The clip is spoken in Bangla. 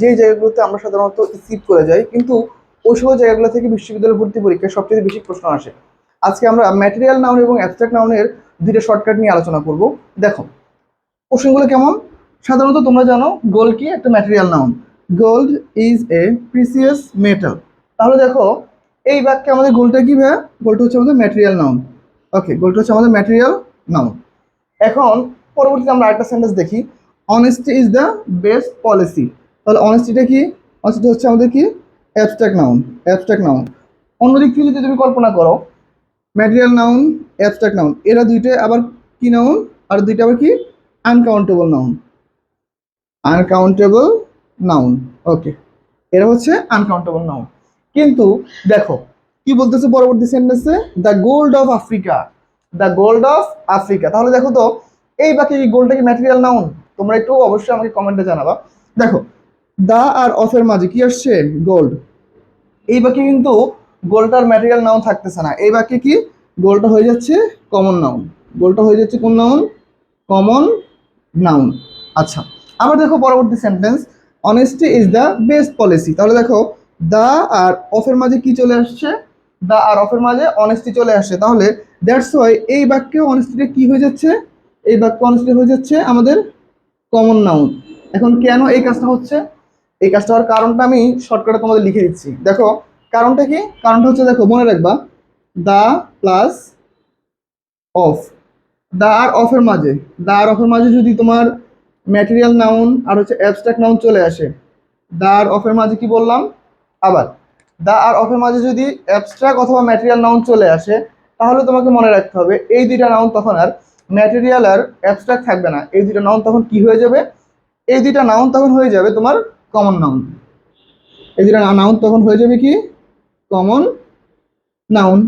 যে জায়গাগুলোতে আমরা সাধারণত স্কিপ করে যাই, কিন্তু ওই সব জায়গাগুলো থেকে বিশ্ববিদ্যালয় ভর্তি পরীক্ষায় সবচেয়ে বেশি প্রশ্ন আসে। আজকে আমরা ম্যাটেরিয়াল নাউন এবং অ্যাবস্ট্রাক্ট নাউনের দুইটা শর্টকাট নিয়ে আলোচনা করব। দেখো কোশ্চেনগুলো কেমন? সাধারণত তোমরা জানো গোল্ড কি? একটা material noun gold is a precious metal তাহলে দেখো, এই বাক্যে আমাদের গোলটা কি ভাইয়া? গোলটা হচ্ছে আমাদের ম্যাটেরিয়াল নাউন ওকে গোলটা হচ্ছে আমাদের ম্যাটেরিয়াল নাউন এখন পরবর্তীতে আমরা আরেকটা সেন্টেন্স দেখি। Honesty is the best policy তাহলে অনেস্টিটা কি? অনেস্টি হচ্ছে আমাদের কি? অ্যাবস্ট্রাক্ট নাউন অ্যাবস্ট্রাক্ট নাউন অন্যদিক থেকে যদি তুমি কল্পনা করো ম্যাটেরিয়াল নাউন অ্যাবস্ট্রাক্ট নাউন এরা দুইটা আবার কি নাউন আর দুইটা আবার কি? Uncountable noun uncountable noun okay এরা হচ্ছে আনকাউন্টেবল নাউন কিন্তু দেখো, কি বলতেছে পরবর্তী সেন্টেন্সে the gold of Africa the gold of Africa তাহলে দেখো তো, এই বাকি গোল্ডটা কি ম্যাটেরিয়াল নাউন তোমরা একটু অবশ্যই আমাকে কমেন্টে জানাবা। দেখো দা আর অফের মাঝে কি আসছে? গোল্ড এই বাক্যে কিন্তু গোল্ডটার ম্যাটেরিয়াল নাউন থাকতেছে না। এই বাক্যে কি? গোল্ডটা হয়ে যাচ্ছে কমন নাউন গোল্ডটা হয়ে যাচ্ছে কোন নাউন কমন নাউন আচ্ছা আবার দেখো পরবর্তী sentence honesty is the best policy তাহলে দেখো, দা আর অফের মাঝে কি চলে আসছে? দা আর অফের মাঝে অনেস্টি চলে আসছে তাহলে দ্যাটস ওয়াই এই বাক্যে অনেস্টিটা কি হয়ে যাচ্ছে? এই বাক্য অনেস্টি হয়ে যাচ্ছে আমাদের কমন নাউন এখন কেন এই কাজটা হচ্ছে? এই কাজটা হওয়ার কারণটা আমি শর্টকাটে তোমাদের লিখে দিচ্ছি। দেখো, কারণটা কি? কারণটা হচ্ছে, দেখো, মনে রাখবা দা প্লাস অফ দা আর অফের মাঝে দা আর অফের মাঝে যদি তোমার ম্যাটেরিয়াল নাউন আর হচ্ছে অ্যাবস্ট্রাক্ট নাউন চলে আসে দা আর অফের মাঝে কি বললাম? আবার দা আর অফের মাঝে যদি অ্যাবস্ট্রাক্ট অথবা ম্যাটেরিয়াল নাউন চলে আসে, তাহলে তোমাকে মনে রাখতে হবে, এই দুইটা নাউন তখন আর ম্যাটেরিয়াল আর অ্যাবস্ট্রাক্ট থাকবে না। এই দুইটা নাউন তখন কি হয়ে যাবে? এই দুইটা নাউন তখন হয়ে যাবে তোমার কমন নাউন এই যেটা নাউন তখন হয়ে যাবে কি? Common noun